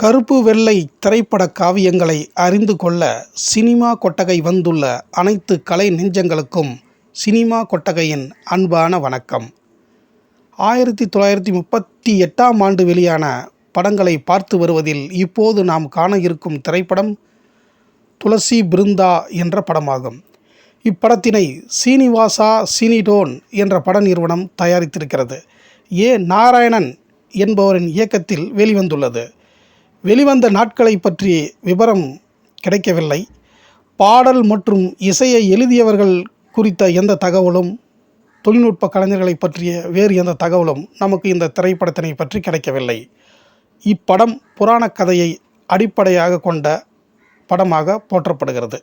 கருப்பு வெள்ளை திரைப்பட காவியங்களை அறிந்து கொள்ள சினிமா கொட்டகை வந்துள்ள அனைத்து கலை நெஞ்சங்களுக்கும் சினிமா கொட்டகையின் அன்பான வணக்கம். ஆயிரத்தி தொள்ளாயிரத்தி முப்பத்தி எட்டாம் ஆண்டு வெளியான படங்களை பார்த்து வருவதில் இப்போது நாம் காண இருக்கும் திரைப்படம் துளசி பிருந்தா என்ற படமாகும். இப்படத்தினை சீனிவாசா சினிடோன் என்ற பட நிறுவனம் தயாரித்திருக்கிறது. ஏ. நாராயணன் என்பவரின் இயக்கத்தில் வெளிவந்துள்ளது. வெளிவந்த நாட்களை பற்றி விவரம் கிடைக்கவில்லை. பாடல் மற்றும் இசையை எழுதியவர்கள் குறித்த எந்த தகவலும் தொழில்நுட்ப கலைஞர்களை பற்றிய வேறு எந்த தகவலும் நமக்கு இந்த திரைப்படத்தினை பற்றி கிடைக்கவில்லை. இப்படம் புராணக் கதையை அடிப்படையாக கொண்ட படமாக போற்றப்படுகிறது.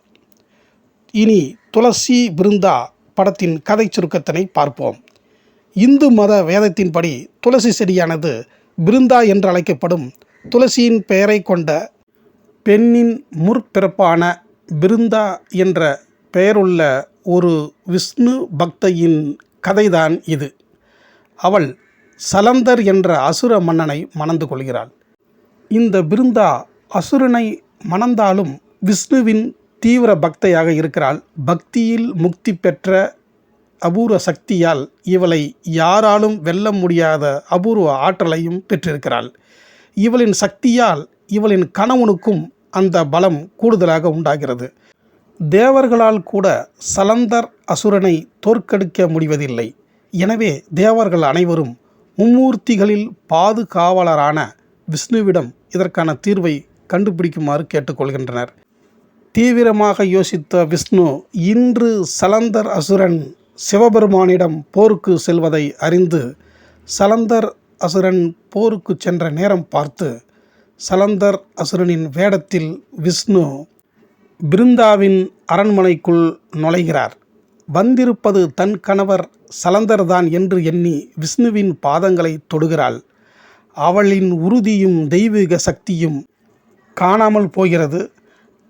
இனி துளசி பிருந்தா படத்தின் கதை சுருக்கத்தினை பார்ப்போம். இந்து மத வேதத்தின்படி துளசி செடியானது பிருந்தா என்று அழைக்கப்படும் துளசியின் பெயரை கொண்ட பெண்ணின் முற்பிறப்பான பிருந்தா என்ற பெயருள்ள ஒரு விஷ்ணு பக்தையின் கதைதான் இது. அவள் சலந்தர் என்ற அசுர மன்னனை மணந்து கொள்கிறாள். இந்த பிருந்தா அசுரனை மணந்தாலும் விஷ்ணுவின் தீவிர பக்தையாக இருக்கிறாள். பக்தியில் முக்தி பெற்ற அபூர்வ சக்தியால் இவளை யாராலும் வெல்ல முடியாத அபூர்வ ஆற்றலையும் பெற்றிருக்கிறாள். இவளின் சக்தியால் இவளின் கணவனுக்கும் அந்த பலம் கூடுதலாக உண்டாகிறது. தேவர்களால் கூட சலந்தர் அசுரனை தோற்கடிக்க முடிவதில்லை. எனவே தேவர்கள் அனைவரும் மும்மூர்த்திகளில் பாதுகாவலரான விஷ்ணுவிடம் இதற்கான தீர்வை கண்டுபிடிக்குமாறு கேட்டுக்கொள்கின்றனர். தீவிரமாக யோசித்த விஷ்ணு இன்று சலந்தர் அசுரன் சிவபெருமானிடம் போருக்கு செல்வதை அறிந்து சலந்தர் அசுரன் போருக்கு சென்ற நேரம் பார்த்து சலந்தர் அசுரனின் வேடத்தில் விஷ்ணு பிருந்தாவின் அரண்மனைக்குள் நுழைகிறார். வந்திருப்பது தன் கணவர் சலந்தர்தான் என்று எண்ணி விஷ்ணுவின் பாதங்களை தொடுகிறாள். அவளின் உறுதியும் தெய்வீக சக்தியும் காணாமல் போகிறது.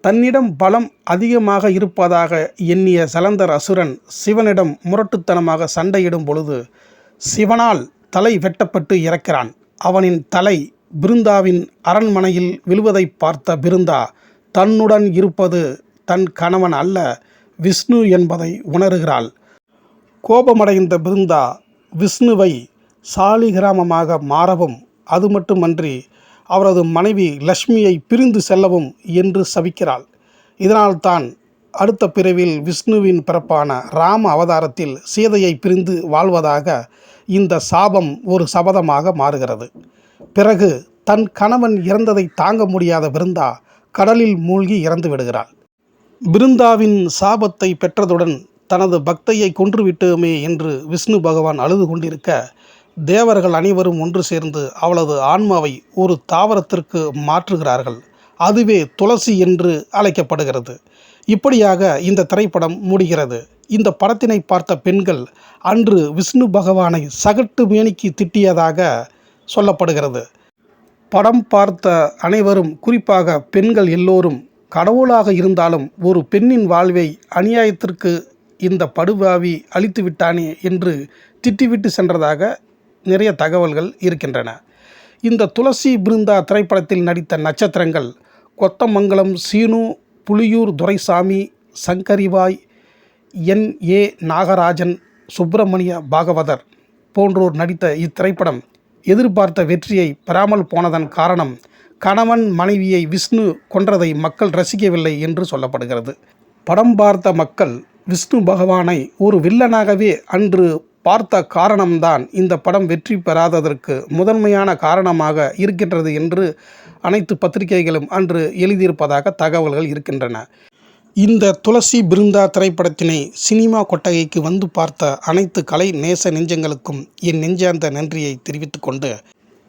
தன்னிடம் பலம் அதிகமாக இருப்பதாக எண்ணிய சலந்தர் அசுரன் சிவனிடம் முரட்டுத்தனமாக சண்டையிடும் பொழுது சிவனால் தலை வெட்டப்பட்டு இறக்கிறான். அவனின் தலை பிருந்தாவின் அரண்மனையில் விழுவதை பார்த்த பிருந்தா தன்னுடன் இருப்பது தன் கணவன் அல்ல விஷ்ணு என்பதை உணர்கிறாள். கோபமடைந்த பிருந்தா விஷ்ணுவை சாலிகிராமமாக மாறவும் அது மட்டுமன்றி அவரது மனைவி லக்ஷ்மியை பிரிந்து செல்லவும் என்று சபிக்கிறாள். இதனால்தான் அடுத்த பிறவில் விஷ்ணுவின் பிறப்பான ராம அவதாரத்தில் சீதையை பிரிந்து வாழ்வதாக இந்த சாபம் ஒரு சபதமாக மாறுகிறது. பிறகு தன் கணவன் இறந்ததை தாங்க முடியாத பிருந்தா கடலில் மூழ்கி இறந்து விடுகிறாள். பிருந்தாவின் சாபத்தை பெற்றதுடன் தனது பக்தையை கொன்றுவிட்டோமே என்று விஷ்ணு பகவான் அழுது கொண்டிருக்க தேவர்கள் அனைவரும் ஒன்று சேர்ந்து அவளது ஆன்மாவை ஒரு தாவரத்திற்கு மாற்றுகிறார்கள். அதுவே துளசி என்று அழைக்கப்படுகிறது. இப்படியாக இந்த திரைப்படம் முடிகிறது. இந்த படத்தினை பார்த்த பெண்கள் அன்று விஷ்ணு பகவானை சகட்டு மேனிக்கு திட்டியதாக சொல்லப்படுகிறது. படம் பார்த்த அனைவரும் குறிப்பாக பெண்கள் எல்லோரும் கடவுளாக இருந்தாலும் ஒரு பெண்ணின் வாழ்வை அநியாயத்திற்கு இந்த படுபாவி அழித்து விட்டானே என்று திட்டிவிட்டு சென்றதாக நிறைய தகவல்கள் இருக்கின்றன. இந்த துளசி பிருந்தா திரைப்படத்தில் நடித்த நட்சத்திரங்கள் கொத்தமங்கலம் சீனு புலியூர் துரைசாமி சங்கரிவாய் என். ஏ. நாகராஜன் சுப்பிரமணிய பாகவதர் போன்றோர் நடித்த இத்திரைப்படம் எதிர்பார்த்த வெற்றியை பெறாமல் போனதன் காரணம் கணவன் மனைவியை விஷ்ணு கொன்றதை மக்கள் ரசிக்கவில்லை என்று சொல்லப்படுகிறது. படம் பார்த்த மக்கள் விஷ்ணு பகவானை ஒரு வில்லனாகவே அன்று பார்த்த காரணம்தான் இந்த படம் வெற்றி பெறாததற்கு முதன்மையான காரணமாக இருக்கின்றது என்று அனைத்து பத்திரிகைகளும் அன்று எழுதியிருப்பதாக தகவல்கள் இருக்கின்றன. இந்த துளசி பிருந்தா திரைப்படத்தினை சினிமா கொட்டகைக்கு வந்து பார்த்த அனைத்து கலை நேச நெஞ்சங்களுக்கும் என் நெஞ்சார்ந்த நன்றியை தெரிவித்துக்கொண்டு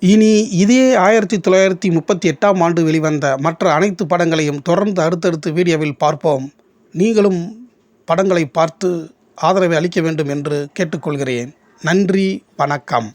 இனி இதே ஆயிரத்தி தொள்ளாயிரத்தி முப்பத்தி எட்டாம் ஆண்டு வெளிவந்த மற்ற அனைத்து படங்களையும் தொடர்ந்து அடுத்தடுத்து வீடியோவில் பார்ப்போம். நீங்களும் படங்களை பார்த்து ஆதரவை அளிக்க வேண்டும் என்று கேட்டுக்கொள்கிறேன். நன்றி வணக்கம்.